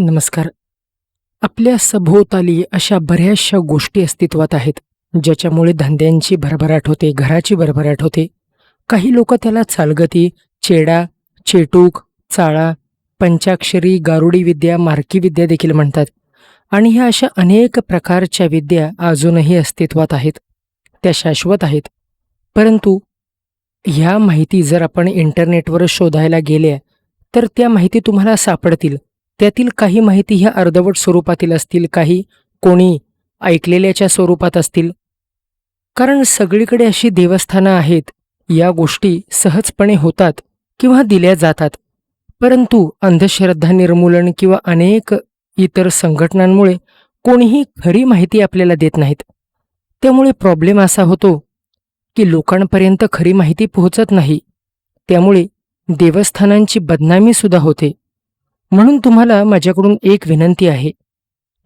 नमस्कार. आपल्या सभोवताली अशा बऱ्याचशा गोष्टी अस्तित्वात आहेत ज्याच्यामुळे धंद्यांची भरभराट होते घराची भरभराट होते. काही लोक त्याला चालगती चेडा चेटूक चाळा पंचाक्षरी गारुडी विद्या मार्की विद्या देखील म्हणतात. आणि ह्या अशा अनेक प्रकारच्या विद्या अजूनही अस्तित्वात आहेत. त्या शाश्वत आहेत. परंतु ह्या माहिती जर आपण इंटरनेटवर शोधायला गेल्या तर त्या माहिती तुम्हाला सापडतील. त्यातील काही माहिती ह्या अर्धवट स्वरूपातील असतील काही कोणी ऐकलेल्याच्या स्वरूपात असतील. कारण सगळीकडे अशी देवस्थानं आहेत या गोष्टी सहजपणे होतात किंवा दिल्या जातात. परंतु अंधश्रद्धा निर्मूलन किंवा अनेक इतर संघटनांमुळे कोणीही खरी माहिती आपल्याला देत नाहीत. त्यामुळे प्रॉब्लेम असा होतो की लोकांपर्यंत खरी माहिती पोहोचत नाही. त्यामुळे देवस्थानांची बदनामी सुद्धा होते. म्हणून तुम्हाला माझ्याकडून एक विनंती आहे.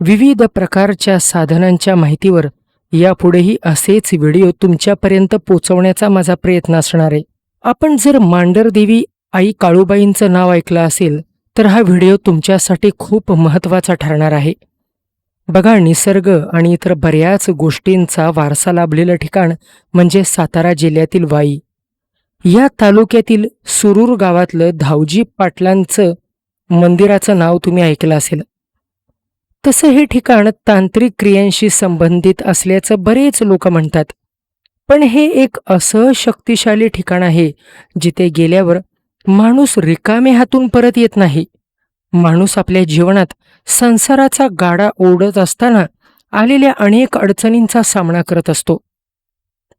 विविध प्रकारच्या साधनांच्या माहितीवर यापुढेही असेच व्हिडिओ तुमच्यापर्यंत पोचवण्याचा माझा प्रयत्न असणार आहे. आपण जर मांडरदेवी आई काळूबाईंचं नाव ऐकलं असेल तर हा व्हिडिओ तुमच्यासाठी खूप महत्त्वाचा ठरणार आहे. बघा निसर्ग आणि इतर बऱ्याच गोष्टींचा वारसा लाभलेलं ठिकाण म्हणजे सातारा जिल्ह्यातील वाई. या तालुक्यातील सुरूर गावातलं धावजी पाटलांचं मंदिराचं नाव तुम्ही ऐकलं असेल. तसं हे ठिकाण तांत्रिक क्रियांशी संबंधित असल्याचं बरेच लोक म्हणतात. पण हे एक असं शक्तिशाली ठिकाण आहे जिथे गेल्यावर माणूस रिकामे हातून परत येत नाही. माणूस आपल्या जीवनात संसाराचा गाडा ओढत असताना आलेल्या अनेक अडचणींचा सामना करत असतो.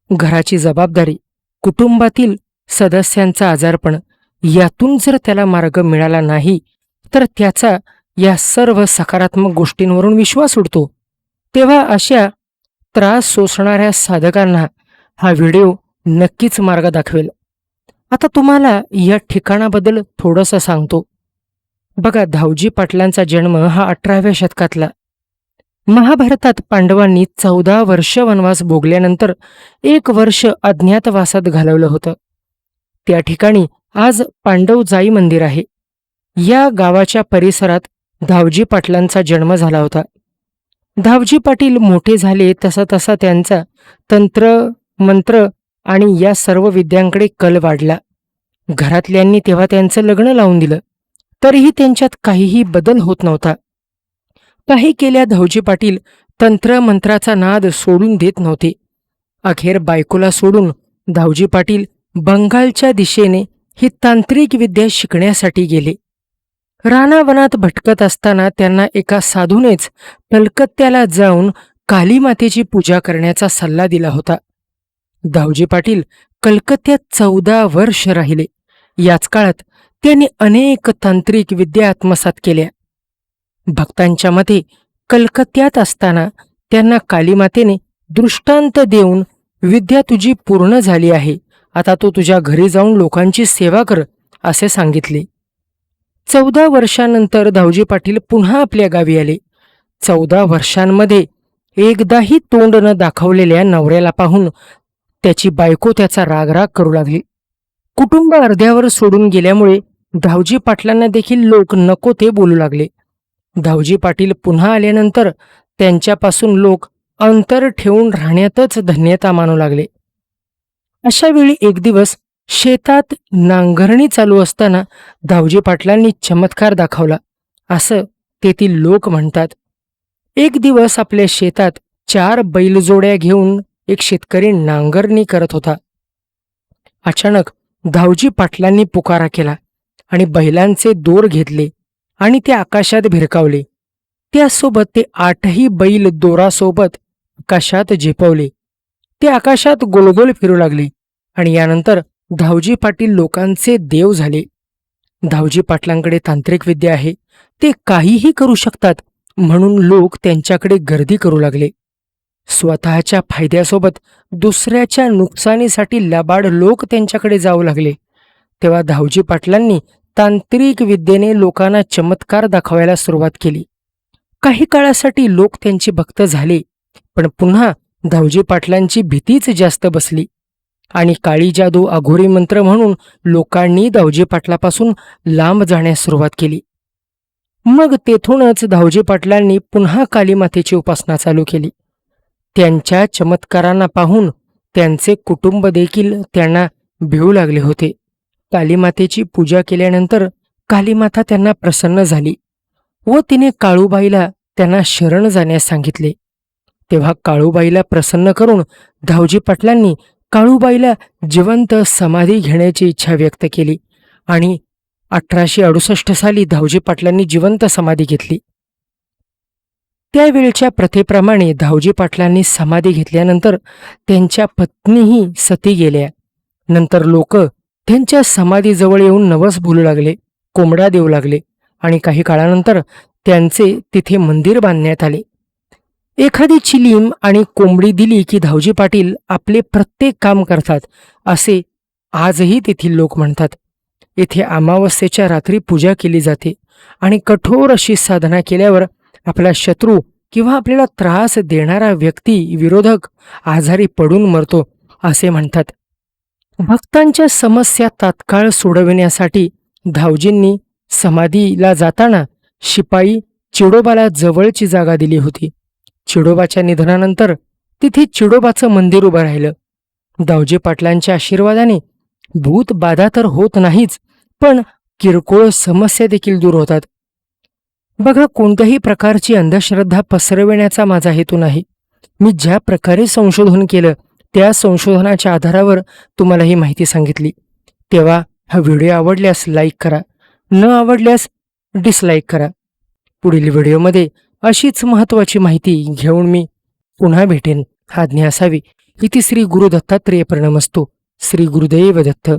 घराची जबाबदारी कुटुंबातील सदस्यांचा आजारपण यातून जर त्याला मार्ग मिळाला नाही तर त्याचा या सर्व सकारात्मक गोष्टींवरून विश्वास उडतो. तेव्हा अशा त्रास सोसणाऱ्या साधकांना हा व्हिडिओ नक्कीच मार्ग दाखवेल. आता तुम्हाला या ठिकाणाबद्दल थोडंसं सांगतो. बघा धावजी पाटलांचा जन्म हा अठराव्या शतकातला. महाभारतात पांडवांनी चौदा वर्ष वनवास भोगल्यानंतर एक वर्ष अज्ञातवासात घालवलं होतं. त्या ठिकाणी आज पांडवजाई मंदिर आहे. या गावाच्या परिसरात धावजी पाटलांचा जन्म झाला होता. धावजी पाटील मोठे झाले तसा तसा त्यांचा तंत्र मंत्र आणि या सर्व विद्यांकडे कल वाढला. घरातल्यांनी तेव्हा त्यांचं लग्न लावून दिलं. तरीही त्यांच्यात काहीही बदल होत नव्हता. काही केल्या धावजी पाटील तंत्रमंत्राचा नाद सोडून देत नव्हते. अखेर बायकोला सोडून धावजी पाटील बंगालच्या दिशेने ही तांत्रिक विद्या शिकण्यासाठी गेले. रानावनात भटकत असताना त्यांना एका साधूनेच कलकत्त्याला जाऊन कालीमातेची पूजा करण्याचा सल्ला दिला होता. दावजी पाटील कलकत्त्यात चौदा वर्ष राहिले. याच काळात त्यांनी अनेक तांत्रिक विद्या आत्मसात केल्या. भक्तांच्या मते कलकत्त्यात असताना त्यांना कालीमातेने दृष्टांत देऊन विद्या तुझी पूर्ण झाली आहे. आता तू तुझ्या घरी जाऊन लोकांची सेवा कर असे सांगितले. चौदा वर्षानंतर धावजी पाटील पुन्हा आपल्या गावी आले. चौदा वर्षांमध्ये एकदाही तोंड न दाखवलेल्या नवऱ्याला पाहून त्याची बायको त्याचा रागराग करू लागली. कुटुंब अर्ध्यावर सोडून गेल्यामुळे धावजी पाटलांना देखील लोक नको ते बोलू लागले. धावजी पाटील पुन्हा आल्यानंतर त्यांच्यापासून लोक अंतर ठेवून राहण्यातच धन्यता मानू लागले. अशा वेळी एक दिवस शेतात नांगरणी चालू असताना धावजी पाटलांनी चमत्कार दाखवला. असं तेथील लोक म्हणतात. एक दिवस आपल्या शेतात चार बैलजोड्या घेऊन एक शेतकरी नांगरणी करत होता. अचानक धावजी पाटलांनी पुकारा केला आणि बैलांचे दोर घेतले आणि ते आकाशात भिरकावले. त्यासोबत ते आठही बैल दोरासोबत आकाशात झेपवले. ते आकाशात गोलगोल फिरू लागले आणि यानंतर धावजी पाटील लोकांचे देव झाले. धावजी पाटलांकडे तांत्रिक विद्या आहे. ते काहीही करू शकतात म्हणून लोक त्यांच्याकडे गर्दी करू लागले. स्वतःच्या फायद्यासोबत दुसऱ्याच्या नुकसानीसाठी लबाड लोक त्यांच्याकडे जाऊ लागले. तेव्हा धावजी पाटलांनी तांत्रिक विद्येने लोकांना चमत्कार दाखवायला सुरुवात केली. काही काळासाठी लोक त्यांचे भक्त झाले पण पुन्हा धावजी पाटलांची भीतीच जास्त बसली. आणि काळी जादू अघोरी मंत्र म्हणून लोकांनी धावजी पाटलापासून लांब जाण्यास सुरुवात केली. मग तेथूनच धावजी पाटलांनी पुन्हा कालीमातेची उपासना चालू केली. त्यांच्या चमत्कारांना पाहून त्यांचे कुटुंब देखील त्यांना भिवू लागले होते. कालीमातेची पूजा केल्यानंतर कालीमाता त्यांना प्रसन्न झाली व तिने काळूबाईला त्यांना शरण जाण्यास सांगितले. तेव्हा काळूबाईला प्रसन्न करून धावजी पाटलांनी काळूबाईला जिवंत समाधी घेण्याची इच्छा व्यक्त केली आणि अठराशे अडुसष्ट साली धावजी पाटलांनी जिवंत समाधी घेतली. त्यावेळच्या प्रथेप्रमाणे धावजी पाटलांनी समाधी घेतल्यानंतर त्यांच्या पत्नीही सती गेल्या. नंतर लोक त्यांच्या समाधीजवळ येऊन नवस बोलू लागले कोंबडा देऊ लागले आणि काही काळानंतर त्यांचे तिथे मंदिर बांधण्यात आले. एखादी चिलीम आणि कोंबडी दिली की धावजी पाटील आपले प्रत्येक काम करतात असे आजही तेथील लोक म्हणतात. येथे अमावस्येच्या रात्री पूजा केली जाते आणि कठोर अशी साधना केल्यावर आपला शत्रू किंवा आपल्याला त्रास देणारा व्यक्ती विरोधक आजारी पडून मरतो असे म्हणतात. भक्तांच्या समस्या तात्काळ सोडविण्यासाठी धावजींनी समाधीला जाताना शिपाई चिडोबाला जवळची जागा दिली होती. चिडोबाच्या निधनानंतर तिथे चिडोबाचं मंदिर उभं राहिलं. दावजी पाटलांच्या आशीर्वादाने भूत बाधा तर होत नाहीच पण किरकोळ समस्या देखील दूर होतात. बघा कोणत्याही प्रकारची अंधश्रद्धा पसरविण्याचा माझा हेतू नाही. मी ज्या प्रकारे संशोधन केलं त्या संशोधनाच्या आधारावर तुम्हाला ही माहिती सांगितली. तेव्हा हा व्हिडिओ आवडल्यास लाईक करा न आवडल्यास डिसलाईक करा. पुढील व्हिडिओमध्ये अशीच महत्त्वाची माहिती घेऊन मी पुन्हा भेटेन. आज्ञा असावी. इथे श्री गुरु दत्तात्रेय प्रणमस्तो. श्री गुरुदेव दत्त.